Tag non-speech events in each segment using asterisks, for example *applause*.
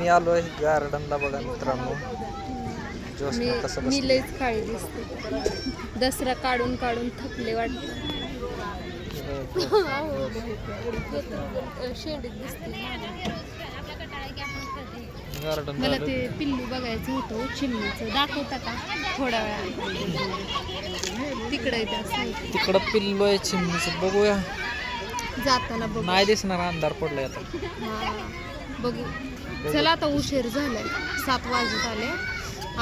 मी आलो आहे गार्डनला बघा मित्रांनो. मी कसं मी काळी दिसते. दसरा काढून काढून थकले वाटतं. शेंडीत दिसते. गार्डन मला ते पिल्लू बघायचं होतं चिमणीचं. दाखवता का? थोड्या वेळा तिकडे तिकडं पिल्लो आहे चिमणीचं. बघूया. जाताना बघू. नाही दिसणार अंधार पडलाय आता. हा बघू. चला आता उशीर झालाय. सात वाजत आले.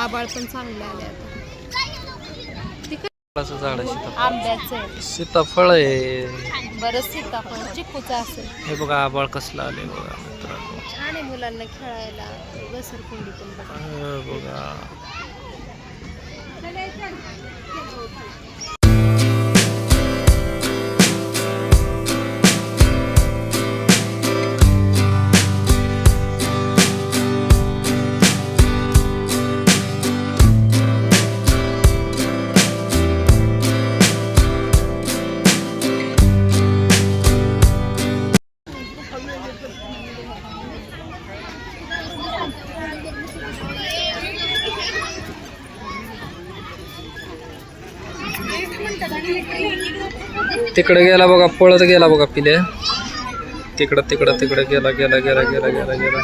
आबाळ पण चांगले आले आता. तिकडे फळाचं झाड आहे सीताफळ आंब्याचं आहे. सीताफळ आहे. बरं सीताफळ. चिकूचं असेल. हे बघा आबाळ कसलं आले बघा मित्रांनो. छान आहे मुलांना खेळायला. घसरकुंडी पण बघा. हे बघा. तिकडे गेला बघा पळत गेला बघा पिले. तिकडं तिकडं तिकडं गेला गेला गेला गेला गेला गेला.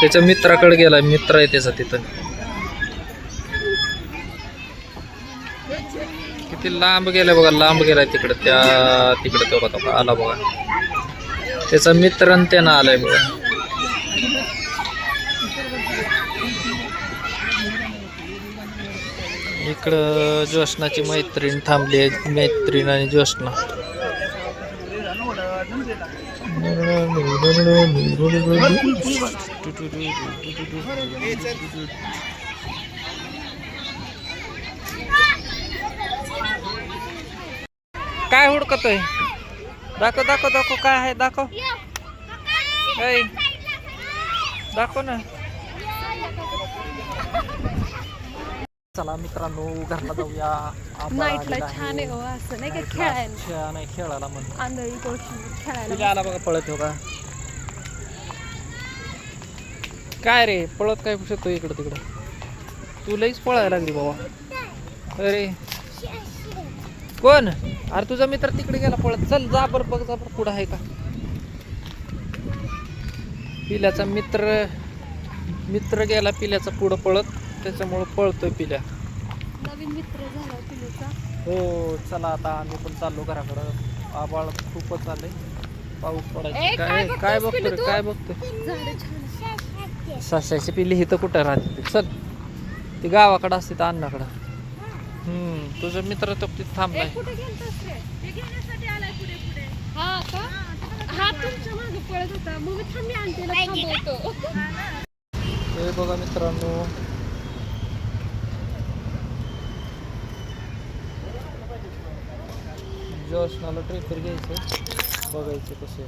त्याच्या मित्राकडे गेला मित्र आहे त्याचा तिथं. किती लांब गेलाय बघा लांब गेलाय तिकडं त्या तिकडं तो बघा आला बघा. त्याचा मित्र आणि त्यानं आलाय बघा. इकडं ज्योष्णाची मैत्रीण थांबली आहे मैत्रीण आणि ज्योष्णा काय हुडकतोय? दाखव दाखव दाखव काय आहे दाखव. दाखव ना. चला मित्रांनो घरला जाऊया. आंबा नाईटला आलेला छान आहे हो असं नाही का खेळायला? छान आहे खेळायला आंधळी खेळायला आला बघा पळत हो का? काय रे पळत काय शकतो इकडं तिकडं? तू लईच पळायला लागली बाबा. अरे. कोण? अरे तुझा मित्र तिकडे गेला पळत. चल जा बरं बघ जा बरं पुढं आहे का? पिल्याचा मित्र मित्र गेला पिल्याचा पुढं पळत. त्याच्यामुळं पळतोय पिल्या. नवीन मित्र झाला पिलूचा. हो चला आता आम्ही पण चाललो घराकडं. आबाळ खूपच आलंय पाऊस पडायचा. काय काय बघतो रे? काय बघतोय? झाडं छान सशाची पिल्ली हिथं कुठं राहते? ती? चल. ती गावाकडं असते तर अण्णाकडं हम्म तुझा मित्र तो तिथं थांबलाय. कुठे गेलतास रे? ते घेण्यासाठी आलाय पुढे पुढे. हा का? हा तुमच्या मागे पळत होता मग मी थांबी आणतेला थांबवतो हे बघा मित्रांनो जोशनाला ट्रिपर घ्यायचं. बघायचं कसं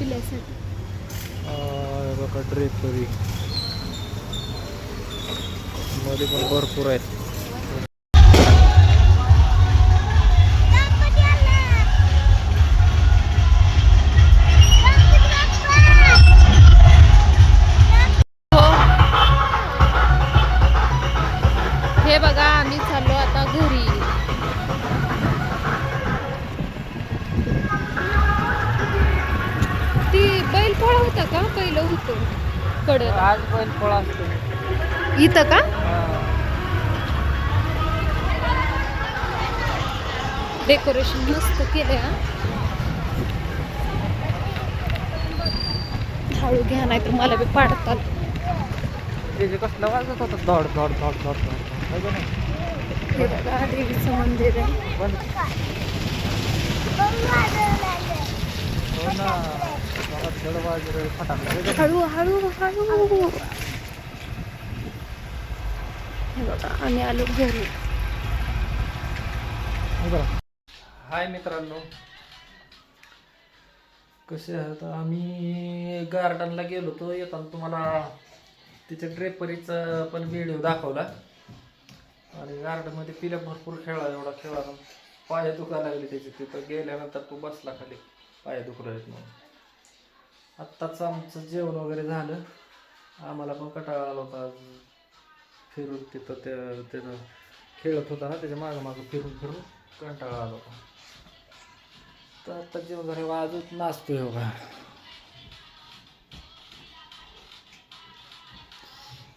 हे बघा ड्रेपरी मध्ये पण भरपूर आहेत. आज पण फळ असतो. इथं का? डेकोरेशन मस्त केले हा. हळू घ्या नाही तर मला बी पाडतात. त्याचे कसलं वाजत होतं? धड धड धड धड धड. है? हे बघा देवीचं मंदिर आहे. हळू हळू हळू. हे बघा आम्ही आलो घरी. हे. हाय मित्रांनो. कसे आहात? आम्ही गार्डनला गेलो होतो येताना तुम्हाला तिच्या ड्रेपरीचा पण व्हिडिओ दाखवला. आणि गार्डनमध्ये पिल्या भरपूर खेळला एवढा खेळला पाया दुखायला लागले त्याचे तिथं गेल्यानंतर तो बसला खाली. पाया दुखू राहिलेत म्हणून. आत्ताच आमचं जेवण वगैरे झालं. आम्हाला पण कटाळा आला होता. फिरून तिथं ते त्यानं खेळत होता ना त्याच्या मागं मागं फिरून फिरून कंटाळा आला होता. तर आत्ता जेवण झालं अजून नाचतोय हो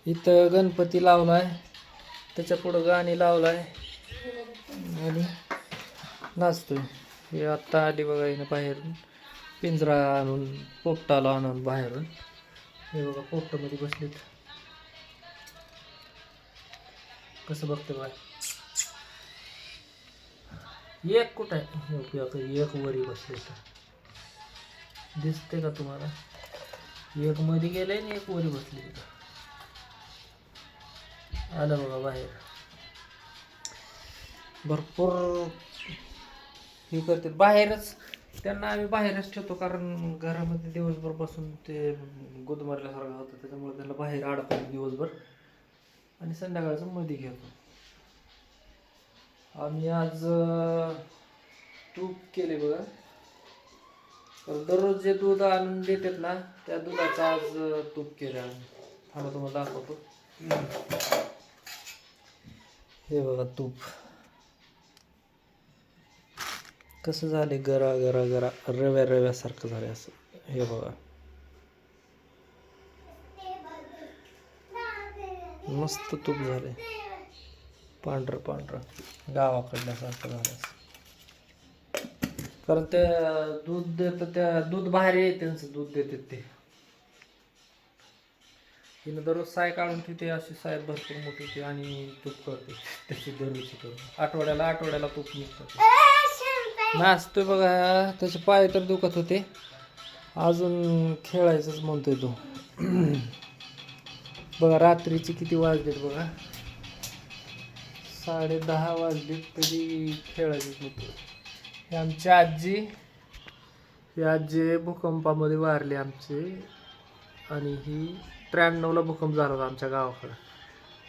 इथं गणपती लावलाय. त्याच्या पुढं गाणी लावलाय. आणि नाचतोय हे आत्ता आली बघा हिनं बाहेरून. पिंजरा आणून पोपटाला आणून बाहेरून. हे बघा पोपटामध्ये बसलीत. कसं बघते बाय? एक कुठं आहे? एक वरी बसले दिसते का तुम्हाला? एक मध्ये गेले आणि एक वरी बसली तिथं आलं बघा बाहेर. भरपूर हे करते बाहेरच त्यांना आम्ही बाहेरच ठेवतो कारण घरामध्ये दिवसभर बसून ते गुदमरल्यासारखं होतं त्याच्यामुळे त्यांना बाहेर अडकतो दिवसभर. आणि संध्याकाळचं मध्ये घेतो. आम्ही आज तूप केले बघा. तर दररोज जे दूध आणून देतात ना त्या दुधाचं आज तूप केलं आम्ही. थांबा तुम्हाला दाखवतो. हे बघा तूप. कसं झाले गरा गरा गरा रव्या रव्यासारखं झाले असं. हे बघा. मस्त तूप झाले पांढरं पांढरं. गावाकडल्यासारखं झालं असं. कारण त्या दूध देतं त्या दूध बाहेर येते त्यांचं दूध देते ते. तिनं दररोज साय काढून ठेवते अशी साय भरपूर मोठी होती आणि तूप करते. त्याची दररोजची करून. आठवड्याला आठवड्याला तूप निघतात. नाचतोय बघा त्याचे पाय तर दुखत होते. अजून खेळायचंच म्हणतोय तो. *clears throat* बघा रात्रीचे किती वाजलेत बघा. साडे दहा वाजले तरी खेळायचंच म्हणतो हे आमची आजी ही आजी भूकंपामध्ये वारली आमचे. आणि ही त्र्याण्णवला भूकंप झाला होता आमच्या गावाकडं.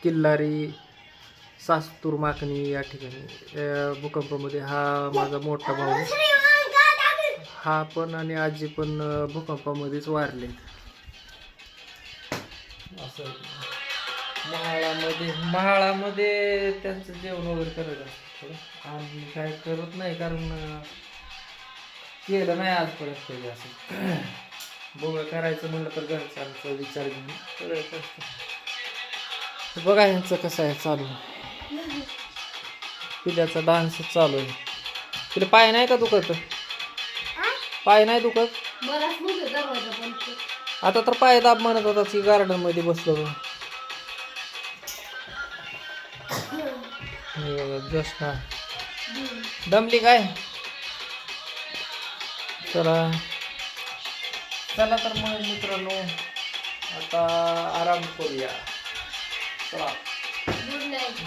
किल्लारी सास्तूर माकणी या ठिकाणी. भूकंपामध्ये हा माझा मोठा भाऊ हा पण आणि आजी पण भूकंपामध्येच वारले. असं. महाळामध्ये महाळामध्ये त्यांचं जेवण वगैरे करत असतं थोडं. आम्ही काय करत नाही कारण केलं नाही आजपर्यंत कधी असं. बघा करायचं म्हणलं तर घरच्यांचा विचार घेऊन करायचं असतं. बघा ह्यांचं कसं आहे चालू. पिल्याचा डान्स चालू आहे. तिला पाय नाही का दुखत? पाय नाही दुखत. आता तर पाय दाब म्हणत होता की गार्डनमध्ये बसलो जस्ट ना दमली काय? चला. चला तर मग मित्रांनो आता आराम करूया. चला.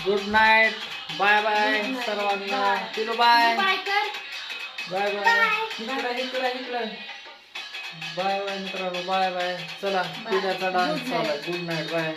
Good night bye bye. सर्वांना. Pillow bye bye bye bye इकडं इकडं बाय बाय मित्रांनो. बाय बाय चला. पिण्याचा डान्स. चालू गुड नाईट बाय